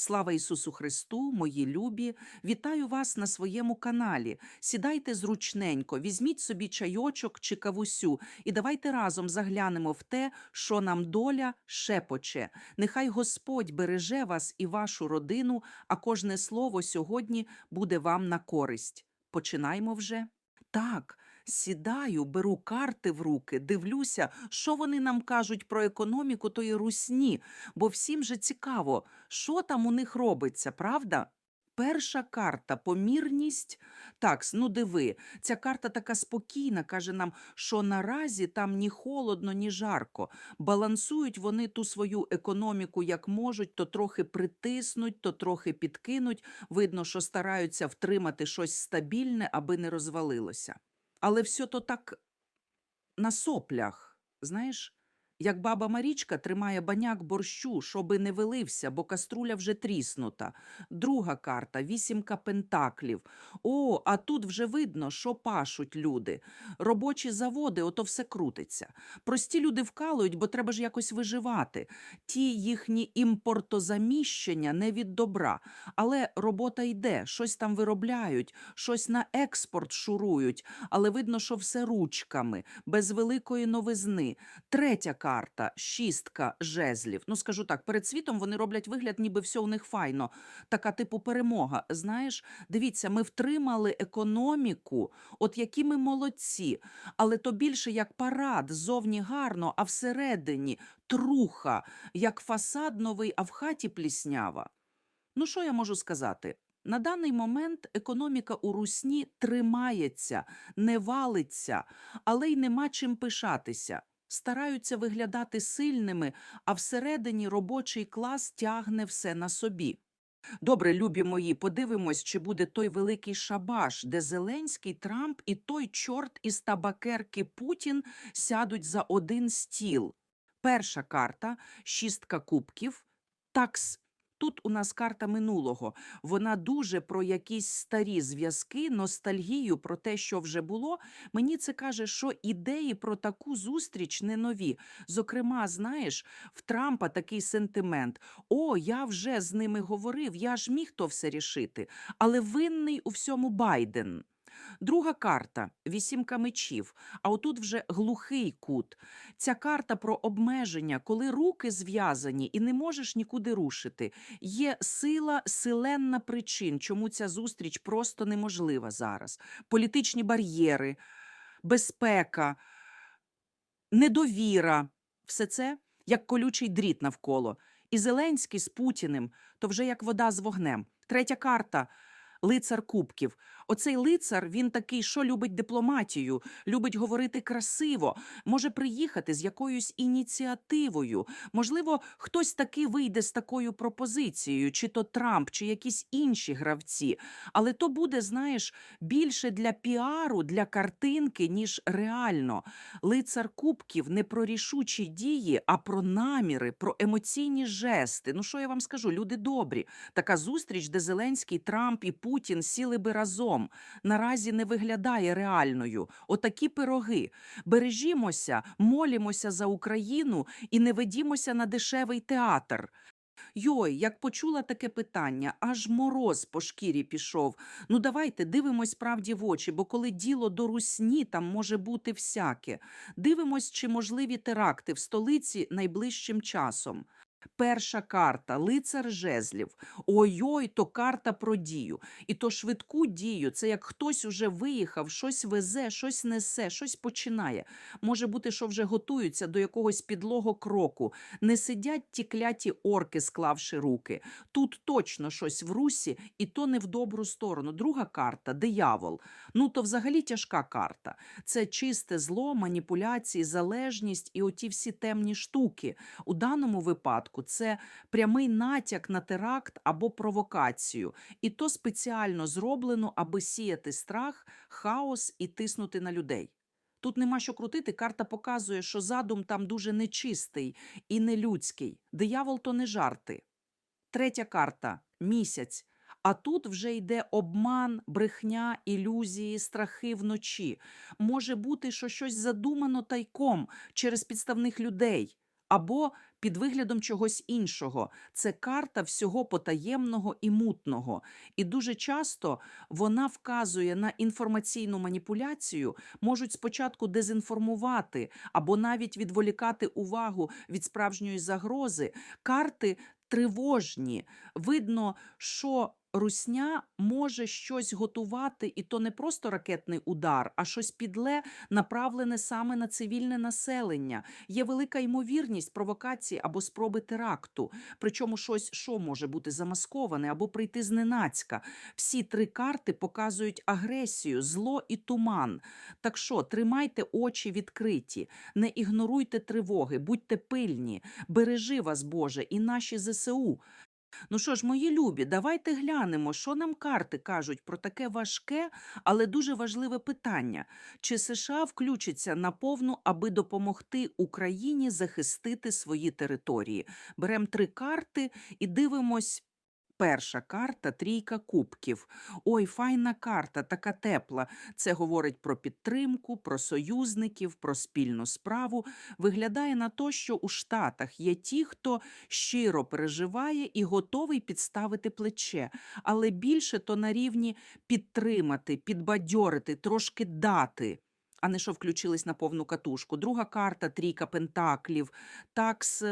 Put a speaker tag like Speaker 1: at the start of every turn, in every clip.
Speaker 1: Слава Ісусу Христу, мої любі! Вітаю вас на своєму каналі. Сідайте зручненько, візьміть собі чайочок чи кавусю, і давайте разом заглянемо в те, що нам доля шепоче. Нехай Господь береже вас і вашу родину, а кожне слово сьогодні буде вам на користь. Починаймо вже. Так, сідаю, беру карти в руки, дивлюся, що вони нам кажуть про економіку тої русні, бо всім же цікаво, що там у них робиться, правда? Перша карта помірність. Так, ну диви, ця карта така спокійна, каже нам, що наразі там ні холодно, ні жарко. Балансують вони ту свою економіку як можуть, то трохи притиснуть, то трохи підкинуть. Видно, що стараються втримати щось стабільне, аби не розвалилося. Але все то так на соплях, знаєш, як баба Марічка тримає баняк борщу, щоби не вилився, бо каструля вже тріснута. Друга карта вісімка пентаклів. О, а тут вже видно, що пашуть люди. Робочі заводи, ото все крутиться. Прості люди вкалують, бо треба ж якось виживати. Ті їхні імпортозаміщення не від добра. Але робота йде, щось там виробляють, щось на експорт шурують, але видно, що все ручками, без великої новизни. Третя карта шістка жезлів. Ну, скажу так, перед світом вони роблять вигляд, ніби все у них файно. Така типу перемога. Знаєш, дивіться, ми втримали економіку, от які ми молодці. Але то більше як парад, зовні гарно, а всередині труха, як фасад новий, а в хаті пліснява. Ну, що я можу сказати? На даний момент економіка у Русні тримається, не валиться, але й нема чим пишатися. Стараються виглядати сильними, а всередині робочий клас тягне все на собі. Добре, любі мої, подивимось, чи буде той великий шабаш, де Зеленський, Трамп і той чорт із табакерки Путін сядуть за один стіл. Перша карта шістка кубків. Такс. Тут у нас карта минулого. Вона дуже про якісь старі зв'язки, ностальгію про те, що вже було. Мені це каже, що ідеї про таку зустріч не нові. Зокрема, знаєш, в Трампа такий сентимент: о, я вже з ними говорив, я ж міг то все рішити. Але винний у всьому Байден. Друга карта вісімка мечів. А отут вже глухий кут. Ця карта про обмеження, коли руки зв'язані і не можеш нікуди рушити. Є сила, силенна причин, чому ця зустріч просто неможлива зараз. Політичні бар'єри, безпека, недовіра. Все це як колючий дріт навколо. І Зеленський з Путіним то вже як вода з вогнем. Третя карта лицар кубків. Оцей лицар він такий, що любить дипломатію, любить говорити красиво, може приїхати з якоюсь ініціативою. Можливо, хтось таки вийде з такою пропозицією, чи то Трамп, чи якісь інші гравці. Але то буде, знаєш, більше для піару, для картинки, ніж реально. Лицар кубків не про рішучі дії, а про наміри, про емоційні жести. Ну що я вам скажу? Люди добрі. Така зустріч, де Зеленський, Трамп і Путін сіли би разом. Наразі не виглядає реальною. Отакі пироги. Бережімося, молімося за Україну і не ведімося на дешевий театр. Йой, як почула таке питання, аж мороз по шкірі пішов. Ну давайте дивимось правді в очі, бо коли діло до русні, там може бути всяке. Дивимось, чи можливі теракти в столиці найближчим часом. Перша карта лицар жезлів. Ой-ой, то карта про дію. І то швидку дію. Це як хтось уже виїхав, щось везе, щось несе, щось починає. Може бути, що вже готуються до якогось підлого кроку. Не сидять ті кляті орки, склавши руки. Тут точно щось в русі, і то не в добру сторону. Друга карта диявол. Ну то взагалі тяжка карта. Це чисте зло, маніпуляції, залежність і оті всі темні штуки. У даному випадку це прямий натяк на теракт або провокацію, і то спеціально зроблено, аби сіяти страх, хаос і тиснути на людей. Тут нема що крутити. Карта показує, що задум там дуже нечистий і нелюдський. Диявол то не жарти. Третя карта місяць. А тут вже йде обман, брехня, ілюзії, страхи вночі. Може бути, що щось задумано тайком через підставних людей. Або під виглядом чогось іншого. Це карта всього потаємного і мутного. І дуже часто вона вказує на інформаційну маніпуляцію, можуть спочатку дезінформувати або навіть відволікати увагу від справжньої загрози. Карти тривожні. Видно, що русня може щось готувати, і то не просто ракетний удар, а щось підле, направлене саме на цивільне населення. Є велика ймовірність провокації або спроби теракту. Причому щось, що може бути замасковане або прийти зненацька. Всі три карти показують агресію, зло і туман. Так що тримайте очі відкриті, не ігноруйте тривоги, будьте пильні, бережи вас, Боже, і наші ЗСУ. Ну що ж, мої любі, давайте глянемо, що нам карти кажуть про таке важке, але дуже важливе питання: чи США включиться на повну, аби допомогти Україні захистити свої території? Беремо три карти і дивимось. Перша карта трійка кубків. Ой, файна карта, така тепла. Це говорить про підтримку, про союзників, про спільну справу. Виглядає на то, що у Штатах є ті, хто щиро переживає і готовий підставити плече, але більше то на рівні підтримати, підбадьорити, трошки дати. А не що включились на повну катушку. Друга карта трійка пентаклів. Такс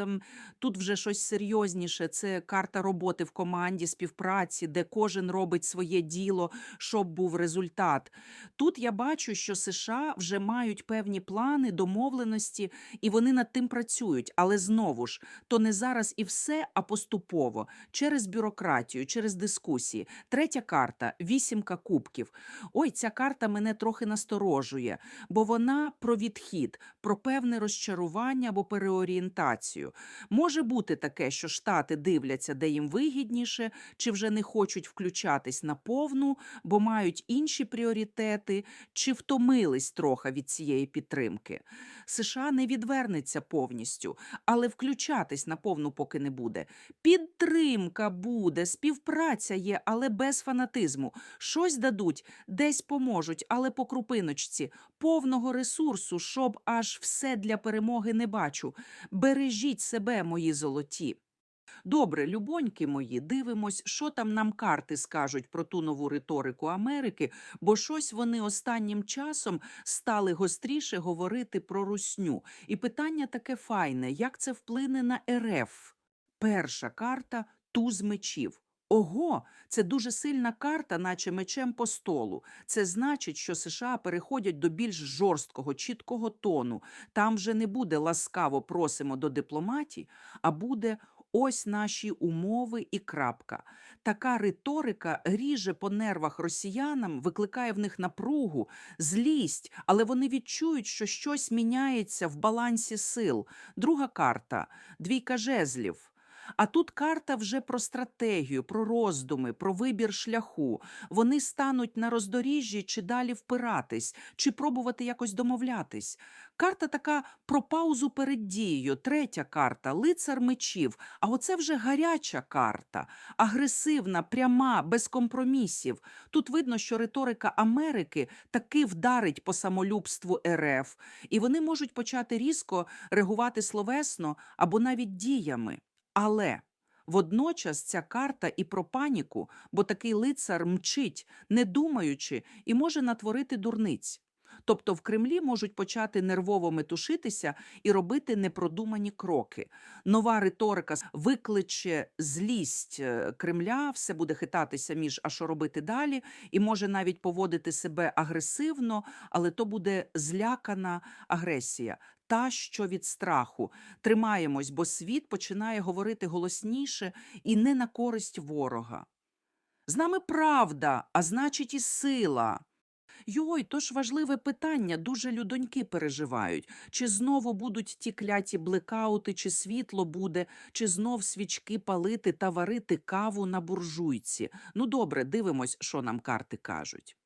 Speaker 1: тут вже щось серйозніше. Це карта роботи в команді, співпраці, де кожен робить своє діло, щоб був результат. Тут я бачу, що США вже мають певні плани, домовленості, і вони над тим працюють. Але знову ж, то не зараз і все, а поступово, через бюрократію, через дискусії. Третя карта вісімка кубків. Ой, ця карта мене трохи насторожує, бо вона про відхід, про певне розчарування або переорієнтацію. Може бути таке, що штати дивляться, де їм вигідніше, чи вже не хочуть включатись на повну, бо мають інші пріоритети, чи втомились трохи від цієї підтримки. США не відвернеться повністю, але включатись на повну поки не буде. Підтримка буде, співпраця є, але без фанатизму. Щось дадуть, десь поможуть, але по крупиночці. Повного ресурсу, щоб аж все для перемоги не бачу. Бережіть себе, мої золоті. Добре, любоньки мої, дивимось, що там нам карти скажуть про ту нову риторику Америки, бо щось вони останнім часом стали гостріше говорити про русню. І питання таке файне: як це вплине на РФ? Перша карта туз мечів. Ого, це дуже сильна карта, наче мечем по столу. Це значить, що США переходять до більш жорсткого, чіткого тону. Там вже не буде ласкаво просимо до дипломатії, а буде ось наші умови і крапка. Така риторика ріже по нервах росіянам, викликає в них напругу, злість, але вони відчують, що щось міняється в балансі сил. Друга карта двійка жезлів. А тут карта вже про стратегію, про роздуми, про вибір шляху. Вони стануть на роздоріжжі чи далі впиратись, чи пробувати якось домовлятись. Карта така про паузу перед дією. Третя карта лицар мечів. А оце вже гаряча карта, агресивна, пряма, без компромісів. Тут видно, що риторика Америки таки вдарить по самолюбству РФ, і вони можуть почати різко реагувати словесно або навіть діями. Але водночас ця карта і про паніку, бо такий лицар мчить, не думаючи, і може натворити дурниць. Тобто в Кремлі можуть почати нервово метушитися і робити непродумані кроки. Нова риторика викличе злість е, Кремля, все буде хитатися між а що робити далі, і може навіть поводити себе агресивно, але то буде злякана агресія. Та, що від страху. Тримаємось, бо світ починає говорити голосніше і не на користь ворога. З нами правда, а значить, і сила. Йой, то ж важливе питання, дуже людоньки переживають. Чи знову будуть ті кляті блекаути, чи світло буде, чи знов свічки палити та варити каву на буржуйці. Ну добре, дивимось, що нам карти кажуть.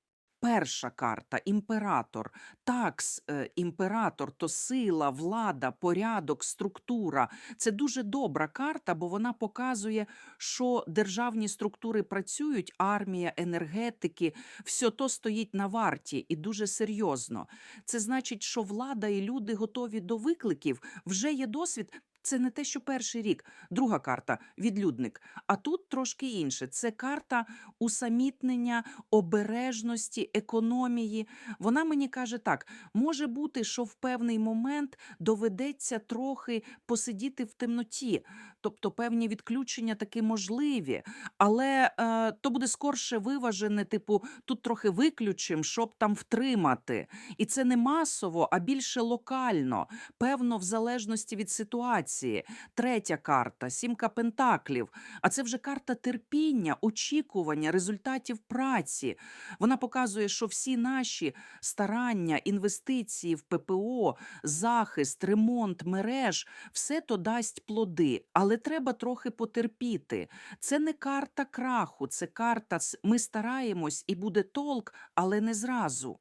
Speaker 1: Перша карта імператор. Такс, е, імператор то сила, влада, порядок, структура. Це дуже добра карта, бо вона показує, що державні структури працюють, армія, енергетики, все то стоїть на варті і дуже серйозно. Це значить, що влада і люди готові до викликів, вже є досвід. Це не те, що перший рік. Друга карта відлюдник. А тут трошки інше. Це карта усамітнення, обережності, економії. Вона мені каже так: може бути, що в певний момент доведеться трохи посидіти в темноті, тобто певні відключення таки можливі, але е, то буде скорше виважене, типу, тут трохи виключимо, щоб там втримати. І це не масово, а більше локально, певно, в залежності від ситуації. Третя карта сімка пентаклів. А це вже карта терпіння, очікування, результатів праці. Вона показує, що всі наші старання, інвестиції в ППО, захист, ремонт мереж все то дасть плоди, але треба трохи потерпіти. Це не карта краху, це карта ми стараємось і буде толк, але не зразу.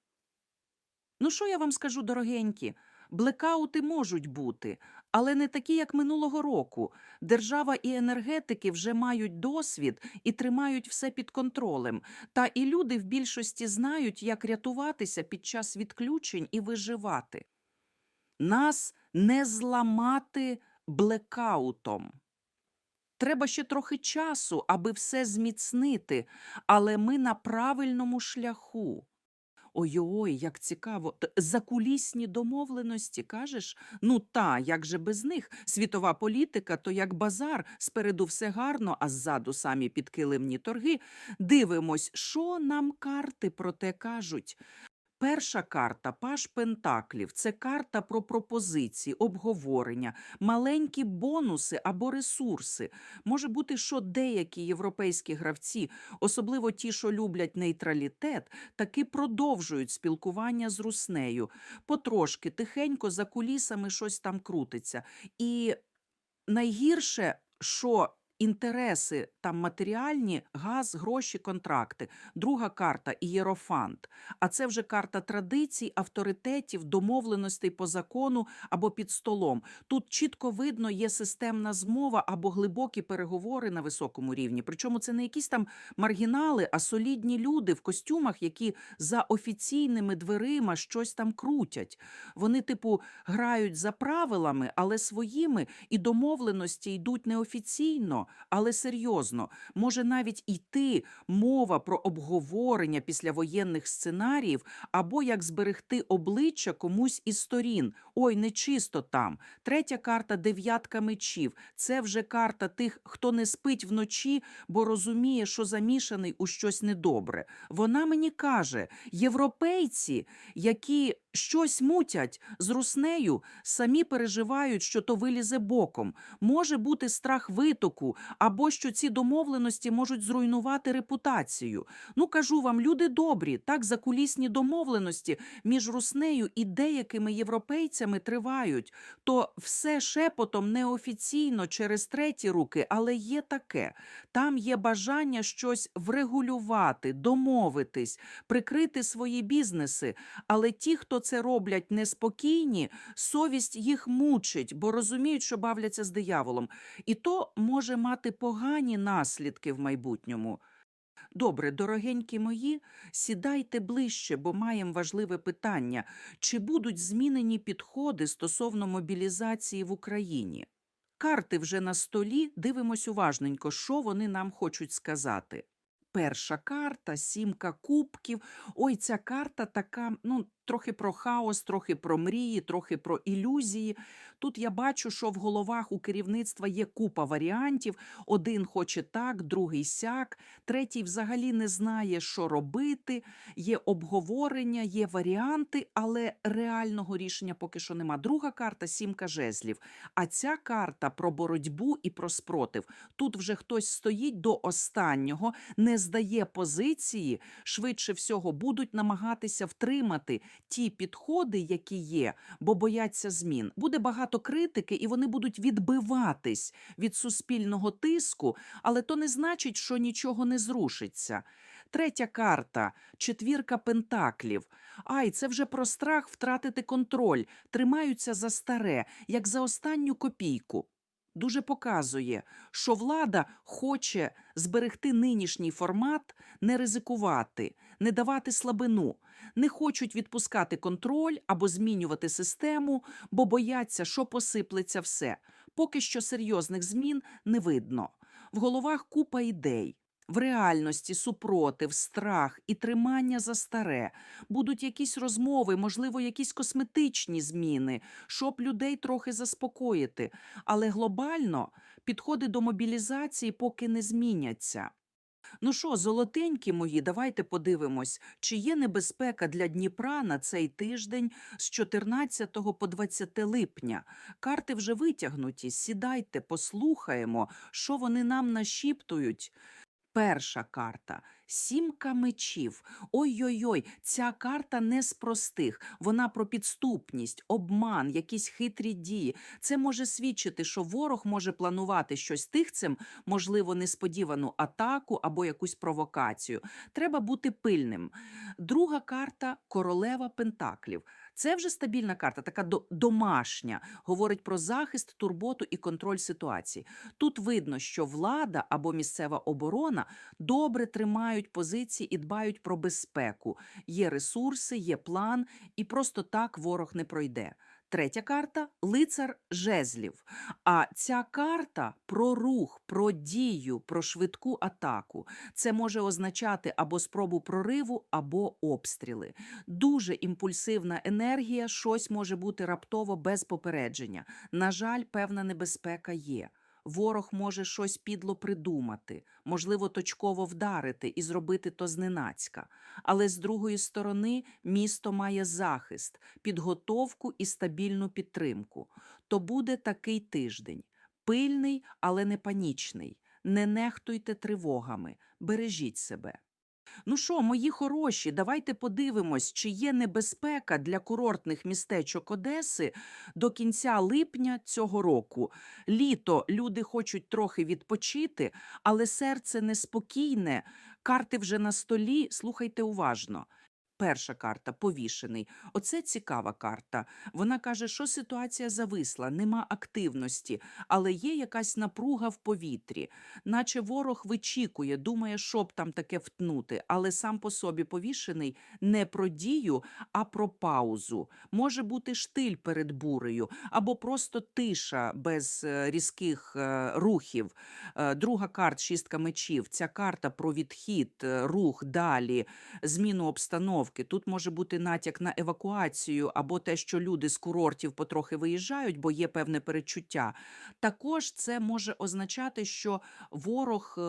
Speaker 1: Ну, що я вам скажу, дорогенькі? Блекаути можуть бути, але не такі, як минулого року. Держава і енергетики вже мають досвід і тримають все під контролем. Та і люди в більшості знають, як рятуватися під час відключень і виживати. Нас не зламати блекаутом. Треба ще трохи часу, аби все зміцнити, але ми на правильному шляху. Ой-ой, як цікаво. Закулісні домовленості, кажеш? Ну та, як же без них? Світова політика то як базар, спереду все гарно, а ззаду самі підкилимні торги. Дивимось, що нам карти про те кажуть. Перша карта Паш Пентаклів це карта про пропозиції, обговорення, маленькі бонуси або ресурси. Може бути, що деякі європейські гравці, особливо ті, що люблять нейтралітет, таки продовжують спілкування з руснею. Потрошки, тихенько, за кулісами щось там крутиться. І найгірше, що інтереси там матеріальні, газ, гроші, контракти. Друга карта ієрофант. А це вже карта традицій, авторитетів, домовленостей по закону або під столом. Тут чітко видно, є системна змова або глибокі переговори на високому рівні. Причому це не якісь там маргінали, а солідні люди в костюмах, які за офіційними дверима щось там крутять. Вони, типу, грають за правилами, але своїми, і домовленості йдуть неофіційно, але серйозно. Може навіть йти мова про обговорення післявоєнних сценаріїв або як зберегти обличчя комусь із сторін. Ой, нечисто там. Третя карта дев'ятка мечів. Це вже карта тих, хто не спить вночі, бо розуміє, що замішаний у щось недобре. Вона мені каже: європейці, які щось мутять з руснею, самі переживають, що то вилізе боком. Може бути страх витоку, або що ці домовленості можуть зруйнувати репутацію. Ну кажу вам, люди добрі, так закулісні домовленості між руснею і деякими європейцями тривають. То все шепотом неофіційно через треті руки, але є таке. Там є бажання щось врегулювати, домовитись, прикрити свої бізнеси. Але ті, хто це роблять неспокійні, совість їх мучить, бо розуміють, що бавляться з дияволом. І то може мати погані наслідки в майбутньому. Добре, дорогенькі мої, сідайте ближче, бо маємо важливе питання: чи будуть змінені підходи стосовно мобілізації в Україні? Карти вже на столі, дивимось уважненько, що вони нам хочуть сказати. Перша карта, сімка кубків. Ой, ця карта така, ну, трохи про хаос, трохи про мрії, трохи про ілюзії. Тут я бачу, що в головах у керівництва є купа варіантів. Один хоче так, другий сяк, третій взагалі не знає, що робити. Є обговорення, є варіанти, але реального рішення поки що нема. Друга карта сімка жезлів. А ця карта про боротьбу і про спротив. Тут вже хтось стоїть до останнього, не здає позиції, швидше всього будуть намагатися втримати ті підходи, які є, бо бояться змін. Буде багато критики, і вони будуть відбиватись від суспільного тиску, але то не значить, що нічого не зрушиться. Третя карта четвірка пентаклів. Ай, це вже про страх втратити контроль, тримаються за старе, як за останню копійку. Дуже показує, що влада хоче зберегти нинішній формат, не ризикувати, не давати слабину, не хочуть відпускати контроль або змінювати систему, бо бояться, що посиплеться все. Поки що серйозних змін не видно. В головах купа ідей. В реальності супротив, страх і тримання за старе. Будуть якісь розмови, можливо, якісь косметичні зміни, щоб людей трохи заспокоїти. Але глобально підходи до мобілізації поки не зміняться. Ну що, золотенькі мої, давайте подивимось, чи є небезпека для Дніпра на цей тиждень з 14 по 20 липня. Карти вже витягнуті. Сідайте, послухаємо, що вони нам нашіптують. Перша карта сімка мечів. Ой-ой-ой, ця карта не з простих. Вона про підступність, обман, якісь хитрі дії. Це може свідчити, що ворог може планувати щось тихцем, можливо, несподівану атаку або якусь провокацію. Треба бути пильним. Друга карта королева Пентаклів. Це вже стабільна карта, така до- домашня. Говорить про захист, турботу і контроль ситуації. Тут видно, що влада або місцева оборона добре тримають позиції і дбають про безпеку. Є ресурси, є план, і просто так ворог не пройде. Третя карта лицар жезлів. А ця карта про рух, про дію, про швидку атаку. Це може означати або спробу прориву, або обстріли. Дуже імпульсивна енергія, щось може бути раптово без попередження. На жаль, певна небезпека є. Ворог може щось підло придумати, можливо, точково вдарити і зробити то зненацька. Але з другої сторони місто має захист, підготовку і стабільну підтримку. То буде такий тиждень. Пильний, але не панічний. Не нехтуйте тривогами, бережіть себе. Ну що, мої хороші, давайте подивимось, чи є небезпека для курортних містечок Одеси до кінця липня цього року. Літо люди хочуть трохи відпочити, але серце неспокійне. Карти вже на столі. Слухайте уважно. Перша карта повішений. Оце цікава карта. Вона каже, що ситуація зависла, нема активності, але є якась напруга в повітрі, наче ворог вичікує, думає, що б там таке втнути, але сам по собі повішений не про дію, а про паузу. Може бути штиль перед бурею, або просто тиша без е, різких е, рухів. Е, Друга карта шістка мечів. Ця карта про відхід, рух далі, зміну обстановки. Тут може бути натяк на евакуацію або те, що люди з курортів потрохи виїжджають, бо є певне перечуття. Також це може означати, що ворог е,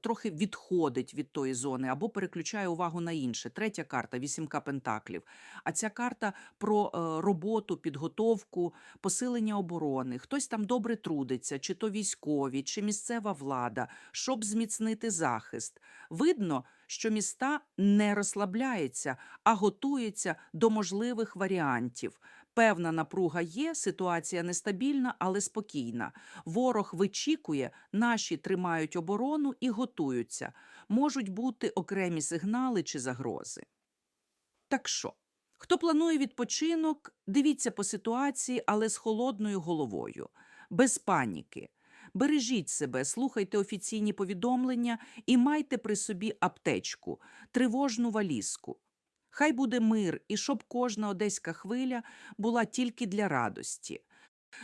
Speaker 1: трохи відходить від тої зони або переключає увагу на інше. Третя карта вісімка пентаклів. А ця карта про е, роботу, підготовку, посилення оборони. Хтось там добре трудиться, чи то військові, чи місцева влада, щоб зміцнити захист. Видно, що міста не розслабляється, а готується до можливих варіантів. Певна напруга є, ситуація нестабільна, але спокійна. Ворог вичікує, наші тримають оборону і готуються. Можуть бути окремі сигнали чи загрози. Так що, хто планує відпочинок, дивіться по ситуації, але з холодною головою, без паніки. Бережіть себе, слухайте офіційні повідомлення і майте при собі аптечку, тривожну валізку. Хай буде мир, і щоб кожна одеська хвиля була тільки для радості.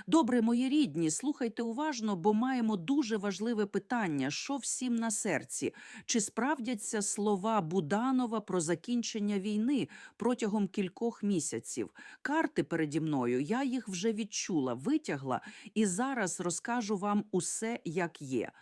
Speaker 1: Добре, мої рідні, слухайте уважно, бо маємо дуже важливе питання: що всім на серці? Чи справдяться слова Буданова про закінчення війни протягом кількох місяців? Карти переді мною, я їх вже відчула, витягла і зараз розкажу вам усе, як є.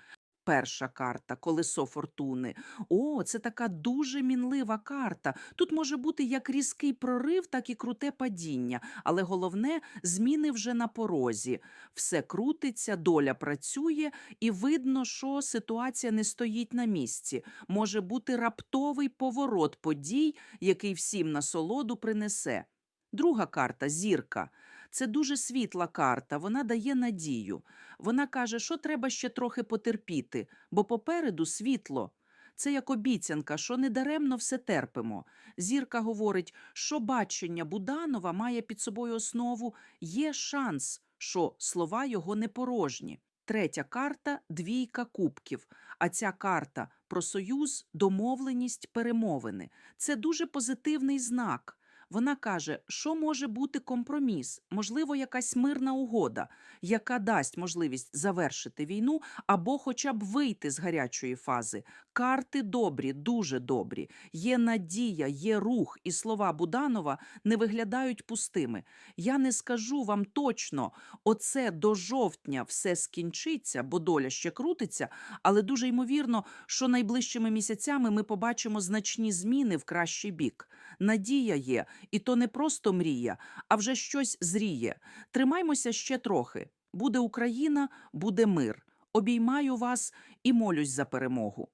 Speaker 1: Перша карта колесо фортуни. О, це така дуже мінлива карта. Тут може бути як різкий прорив, так і круте падіння. Але головне зміни вже на порозі. Все крутиться, доля працює, і видно, що ситуація не стоїть на місці. Може бути раптовий поворот подій, який всім насолоду принесе. Друга карта зірка. Це дуже світла карта, вона дає надію. Вона каже, що треба ще трохи потерпіти, бо попереду світло. Це як обіцянка, що недаремно все терпимо. Зірка говорить, що бачення Буданова має під собою основу, є шанс, що слова його не порожні. Третя карта двійка кубків. А ця карта про союз, домовленість, перемовини. Це дуже позитивний знак. Вона каже, що може бути компроміс, можливо, якась мирна угода, яка дасть можливість завершити війну або хоча б вийти з гарячої фази. Карти добрі, дуже добрі. Є надія, є рух, і слова Буданова не виглядають пустими. Я не скажу вам точно, оце до жовтня все скінчиться, бо доля ще крутиться, але дуже ймовірно, що найближчими місяцями ми побачимо значні зміни в кращий бік. Надія є, і то не просто мрія, а вже щось зріє. Тримаймося ще трохи. Буде Україна, буде мир. Обіймаю вас і молюсь за перемогу.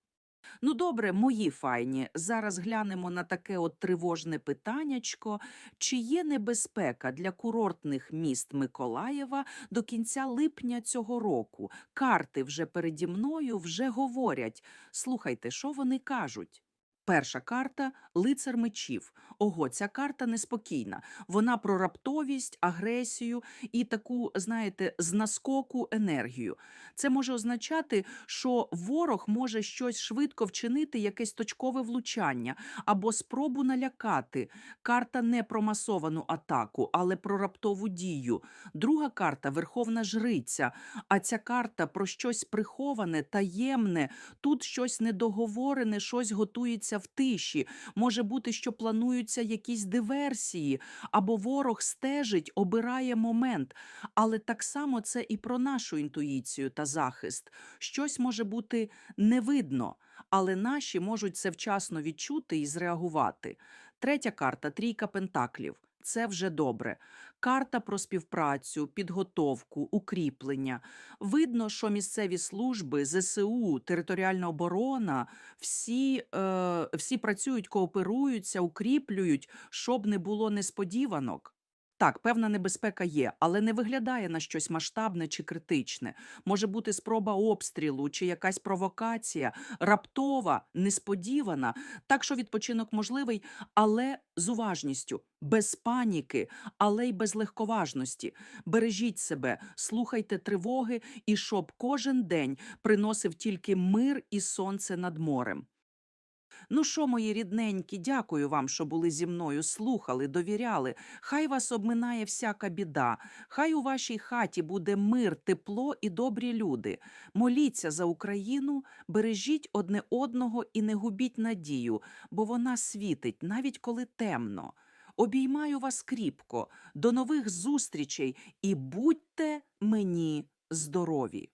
Speaker 1: Ну, добре, мої файні. Зараз глянемо на таке от тривожне питаннячко. Чи є небезпека для курортних міст Миколаєва до кінця липня цього року? Карти вже переді мною вже говорять. Слухайте, що вони кажуть? Перша карта лицар мечів. Ого, ця карта неспокійна. Вона про раптовість, агресію і таку, знаєте, з наскоку енергію. Це може означати, що ворог може щось швидко вчинити, якесь точкове влучання або спробу налякати. Карта не про масовану атаку, але про раптову дію. Друга карта верховна жриця. А ця карта про щось приховане, таємне. Тут щось недоговорене, щось готується в тиші. Може бути, що плануються якісь диверсії, або ворог стежить, обирає момент. Але так само це і про нашу інтуїцію та захист. Щось може бути не видно, але наші можуть це вчасно відчути і зреагувати. Третя карта трійка пентаклів. Це вже добре. Карта про співпрацю, підготовку, укріплення. Видно, що місцеві служби, ЗСУ, територіальна оборона, всі, е, всі працюють, кооперуються, укріплюють, щоб не було несподіванок. Так, певна небезпека є, але не виглядає на щось масштабне чи критичне. Може бути спроба обстрілу чи якась провокація, раптова, несподівана. Так що відпочинок можливий, але з уважністю, без паніки, але й без легковажності. Бережіть себе, слухайте тривоги, і щоб кожен день приносив тільки мир і сонце над морем. Ну що, мої рідненькі, дякую вам, що були зі мною, слухали, довіряли. Хай вас обминає всяка біда. Хай у вашій хаті буде мир, тепло і добрі люди. Моліться за Україну, бережіть одне одного і не губіть надію, бо вона світить, навіть коли темно. Обіймаю вас кріпко. До нових зустрічей і будьте мені здорові!